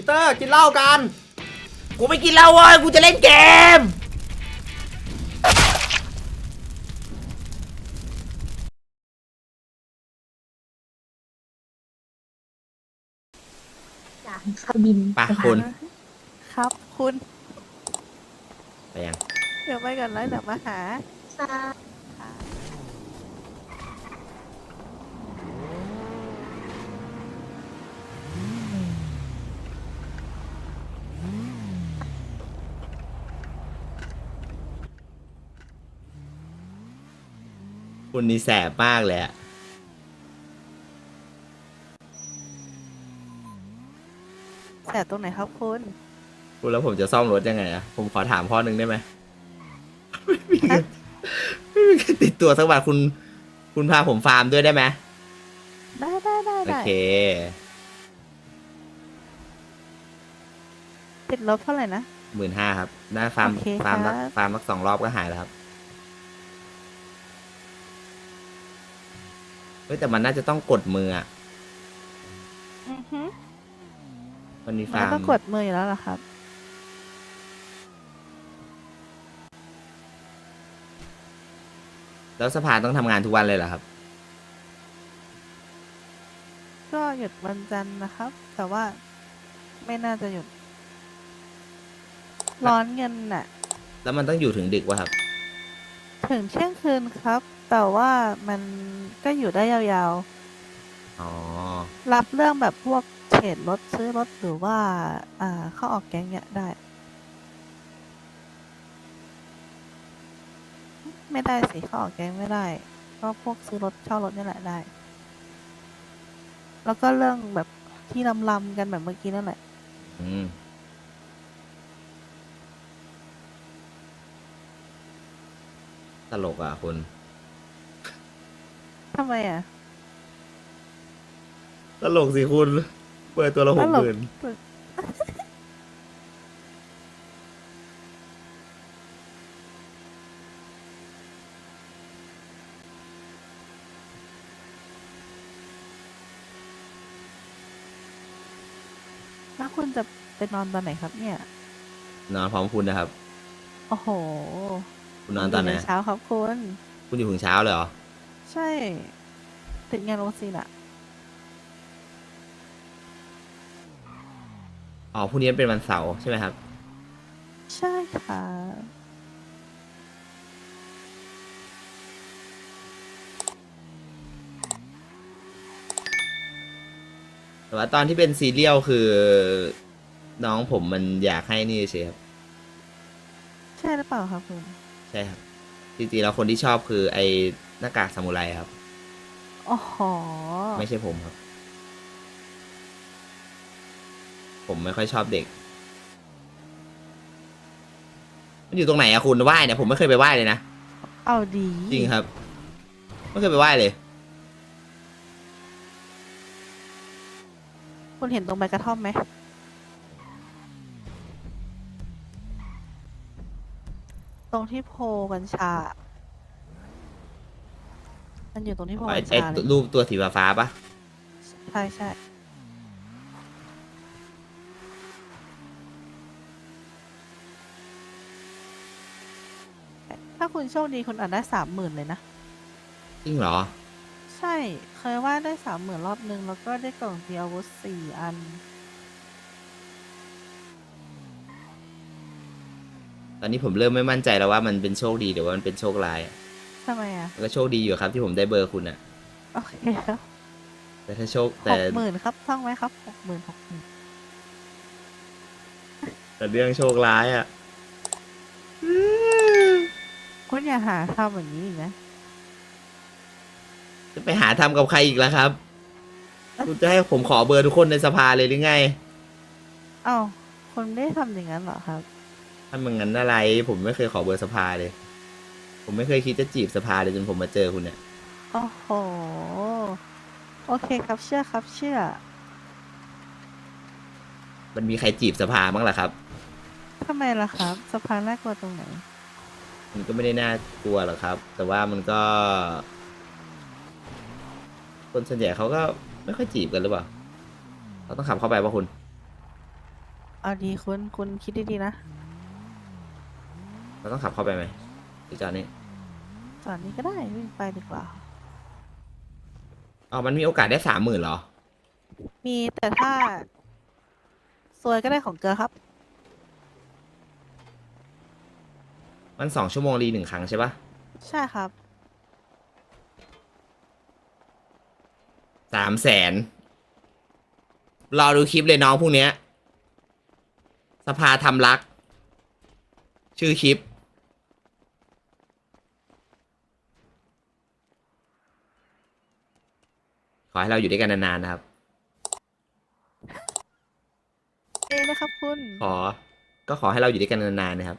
ปีเตอร์กินเหล้ากัน กูไม่กินเหล้าเว้ยกูจะเล่นเกมจากขับบินไปคุณ ครับคุณ ไปยัง เดี๋ยวไปก่อนแล้วเดี๋ยวมาหาค่ะ คุณนี่แสบมากเลยอะแสบตรงไหนครับคุณคุณแล้วผมจะซ่อมรถยังไงอะผมขอถามข้อหนึ่งได้ไหมไม่มีเงินไม่มีเงินติดตัวสักบาทคุณ คุณพาผมฟาร์มด้วยได้ไหมได้ได้ได้โอได้เค ติดลบเท่าไหร่นะ หมื่นห้าครับได้ฟาร์ม โอเคฟาร์มสักครับ ฟาร์มสักสองรอบก็หายแล้วครับ เฮ้ยแต่มันน่าจะต้องกดมืออะอือฮึมันมีมันฟาร์มต้องกดมืออยู่แล้วเหรอครับ แล้วสภาต้องทำงานทุกวันเลยเหรอครับ ก็หยุดวันจันทร์นะครับ แต่ว่าไม่น่าจะหยุด ร้อนเงินน่ะ แล้วมันต้องอยู่ถึงดึกวะครับ ถึงเที่ยงคืนครับ แต่ว่ามันก็อยู่ได้ยาวอ๋อ ๆ รับเรื่องแบบพวกเทรดรถซื้อรถหรือว่า อ่า เข้าออกแก๊งเนี่ยได้ ไม่ได้สิเข้าออกแก๊งไม่ได้ ก็พวกซื้อรถเช่ารถนี่แหละได้ แล้วก็เรื่องแบบที่ลำลำๆกันแบบเมื่อกี้นั่นแหละ อืม ตลกอะคุณ ทำไมอะ ตลกสิคุณ เปิดตัวละหตกลหก มื่นแล้วคุณจะไปนอนตอนไหนครับเนี่ย นอนพร้อมคุณนะครับ โอ้โห คุณนอนตอนไหน ยู่เช้าครับคุณคุณอยู่ถึงเช้าเลยเหรอ ใช่ ติดงานโรซีนอะอ๋อพรุ่งนี้เป็นวันเสาร์ใช่ไหมครับ ใช่ค่ะแต่ว่าตอนที่เป็นซีเรียลคือ น้องผมมันอยากให้นี่เฉยครับ ใช่หรือเปล่าครับคุณ ใช่ครับจริงๆแล้วคนที่ชอบคือไอ้หน้ากากซามูไรครับ โอ้โหไม่ใช่ผมครับ ผมไม่ค่อยชอบเด็ก มันอยู่ตรงไหนอะคุณไหว้เนี่ยผมไม่เคยไปไหว้เลยนะเอาดีจริงครับไม่เคยไปไหว้เลย คุณเห็นตรงใบกระท่อมไหม รงที่โพกัญชา มันอยู่ตรงที่โพไอ้กัญไอ้ชาเลยรูปตัวสีฟ้าๆปะใช่ใช่ถ้าคุณโชคดีคุณอาจได้สามหมื่นเลยนะ จริงเหรอ ใช่ เคยว่าได้สามหมื่นรอบนึง แล้วก็ได้กล่องเดียวอาวุธสี่อัน ตอนนี้ผมเริ่มไม่มั่นใจแล้วว่ามันเป็นโชคดีหรือว่ามันเป็นโชคร้ายอะทำไมอะแล้วก็โชคดีอยู่ครับที่ผมได้เบอร์คุณอะโอเคครับแต่ถ้าโชคหแต่กหมื่นครับท่องไหมครับหกหมื่นหกหมื่นแต่เรื่องโชคร้ายอะคุณอย่าหาทำอย่างนี้อีกนะจะไปหาทำกับใครอีกแล้วครับคุณจะให้ผมขอเบอร์ทุกคนในสภาเลยหรือไง เอ้าคุณไม่ได้ทำอย่างนั้นเหรอครับ ถ้ามันงั้นอะไร ผมไม่เคยขอเบอร์สภาเลย ผมไม่เคยคิดจะจีบสภาเลยจนผมมาเจอคุณเนี่ย โอ้โห โอเคครับเชื่อครับเชื่อ มันมีใครจีบสภาบ้างล่ะครับ ทำไมล่ะครับสะพานน่ากลัวตรงไหน มันก็ไม่ได้น่ากลัวหรอกครับ แต่ว่ามันก็ คนส่วนใหญ่เขาก็ไม่ค่อยจีบกันหรือเปล่า เราต้องขับเข้าไปป่ะคุณ เอาดีคุณคุณคิดดีๆนะ เราต้องขับเข้าไปไหมหรือจอดนี่จอดนี้ก็ได้วิ่งไปดีกว่า อ๋อมันมีโอกาสได้สามหมื่นเหรอ มีแต่ถ้าซวยก็ได้ของเกลือครับ มันสองชั่วโมงรีหนึ่งครั้งใช่ปะใช่ครับ สามแสนรอดูคลิปเลยน้องพวกเนี้ย สภาทำรัก ชื่อคลิป อให้เราอยู่ด้วยกันนานๆนะครับ เอ้นะครับคุณ ขอ ก็ขอให้เราอยู่ด้วยกันนานๆนะครับ